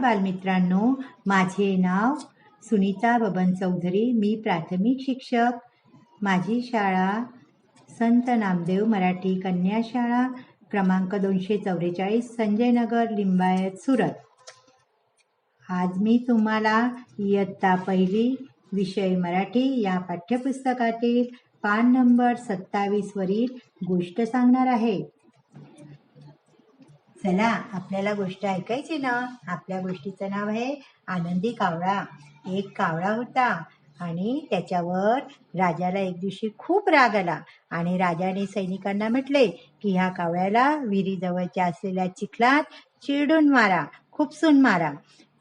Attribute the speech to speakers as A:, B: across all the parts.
A: बालमित्रांनो माझे नाव सुनीता बबन चौधरी. मी प्राथमिक शिक्षक. माझी शाळा संत नामदेव मराठी कन्या शाळा क्रमांक दोनशे चौवेचाळीस संजय नगर लिंबायत सुरत. आज मी तुम्हाला इयत्ता पहिली विषय मराठी या पाठ्यपुस्तकातील पान नंबर सत्तावीसवरील गोष्ट सांगणार आहे. चला आपल्याला गोष्ट ऐकायची ना? आपल्या गोष्टीचं नाव आहे आनंदी कावळा. एक कावळा होता आणि त्याच्यावर राजाला एक दिवशी खूप राग आला आणि राजाने सैनिकांना म्हटले की ह्या कावळ्याला विहिरीजवळच्या असलेल्या चिखलात चिरडून मारा खूपसून मारा.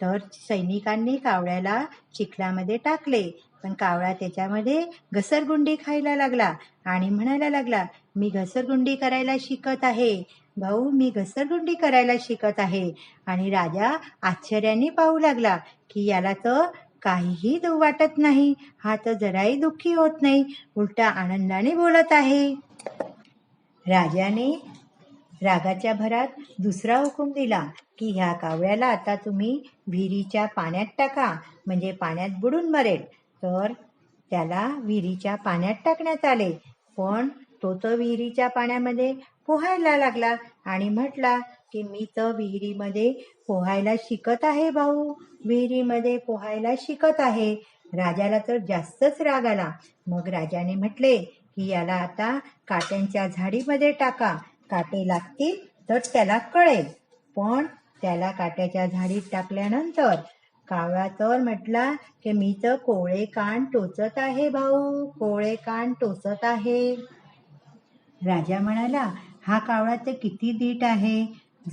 A: तर सैनिकांनी कावळ्याला चिखलामध्ये टाकले. पण कावळा त्याच्यामध्ये घसरगुंडी खायला लागला आणि म्हणायला लागला मी घसरगुंडी करायला शिकत आहे. भाऊ मी घसरगुंडी करायला शिकत आहे. आणि राजा आश्चर्याने पाहू लागला की याला तर काहीही दु वाटत नाही. हा तर जराही दुःखी होत नाही. उलटा आनंदाने बोलत आहे. राजाने रागाच्या भरात दुसरा हुकूम दिला. की ह्या कावळ्याला आता तुम्ही विहिरीच्या पाण्यात टाका. म्हणजे पाण्यात बुडून मरेल. तर त्याला विहिरीच्या पाण्यात टाकण्यात आले. पण तो तर विहिरीच्या पाण्यामध्ये पोहायला लागला आणि म्हटला की मी तर विहिरीमध्ये पोहायला शिकत आहे भाऊ. विहिरीमध्ये पोहायला शिकत आहे. राजाला तर जास्तच राग आला. मग राजाने म्हटले की याला आता काट्यांच्या झाडीमध्ये टाका. काटे लागतील तर त्याला कळेल. पण त्याला काट्याच्या झाडीत टाकल्यानंतर कावळा तर म्हटला की मी तर कोळे कान टोचत आहे भाऊ कोळे कान टोचत आहे. राजा म्हणाला हा कावळा तर किती दीट आहे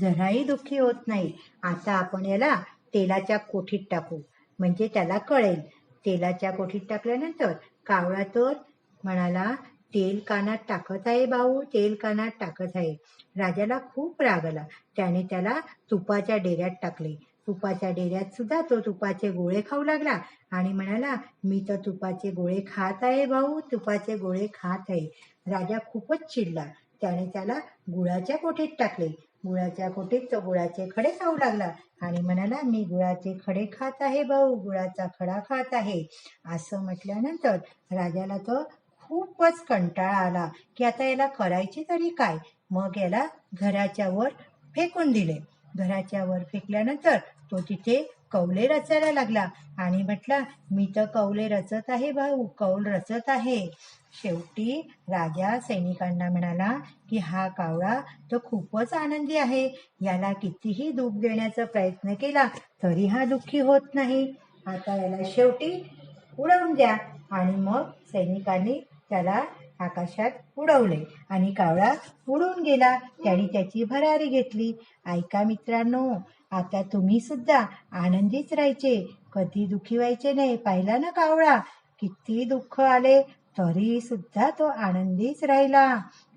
A: जराही दुःखी होत नाही. आता आपण याला तेलाच्या कोठीत टाकू. म्हणजे त्याला कळेल. तेलाच्या कोठीत टाकल्यानंतर कावळा तर म्हणाला तेल कानात टाकत आहे भाऊ तेल कानात टाकत आहे. राजाला खूप राग आला. त्याने त्याला तुपाच्या डेऱ्यात टाकले. तुपाच्या डेऱ्यात सुद्धा तो तुपाचे गोळे खाऊ लागला आणि म्हणाला मी तर तुपाचे गोळे खात आहे भाऊ तुपाचे गोळे खात आहे. राजा खूपच चिडला. त्याने त्याला गुळाच्या कोठीत टाकले. गुळाच्या कोठीत तो गुळाचे खडे खाऊ लागला आणि म्हणाला मी गुळाचे खडे खात आहे भाऊ गुळाचा खडा खात आहे. असं म्हटल्यानंतर राजाला तो खूपच कंटाळा आला की आता याला करायचे तरी काय? मग याला घराच्या वर फेकून दिले. घराच्या वर फेकल्यानंतर तो तिथे कौले रचायला लागला आणि म्हटला मी तर कौले रचत आहे भाऊ कौल रचत आहे. शेवटी राजा सैनिकांना म्हणाला की हा कावळा तर खूपच आनंदी आहे. याला कितीही दुःख देण्याचा प्रयत्न केला तरी हा दुःखी होत नाही. आता याला शेवटी उडवून द्या. आणि मग सैनिकांनी त्याला आकाशात उडवले आणि कावळा उडून गेला. त्याने त्याची भरारी घेतली. ऐका मित्रांनो आता तुम्ही सुद्धा आनंदीच राहायचे. कधी दुखी व्हायचे नाही. पाहिला ना कावळा? किती दुःख आले. तरी सुद्धा तो आनंदीच राहिला.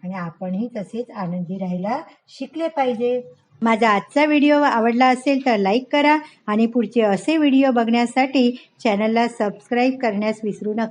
A: आणि आपणही तसेच आनंदी राहायला शिकले पाहिजे. माझा आजचा व्हिडिओ आवडला असेल तर लाईक करा आणि पुढचे असे व्हिडिओ बघण्यासाठी चॅनलला सबस्क्राईब करण्यास विसरू नका.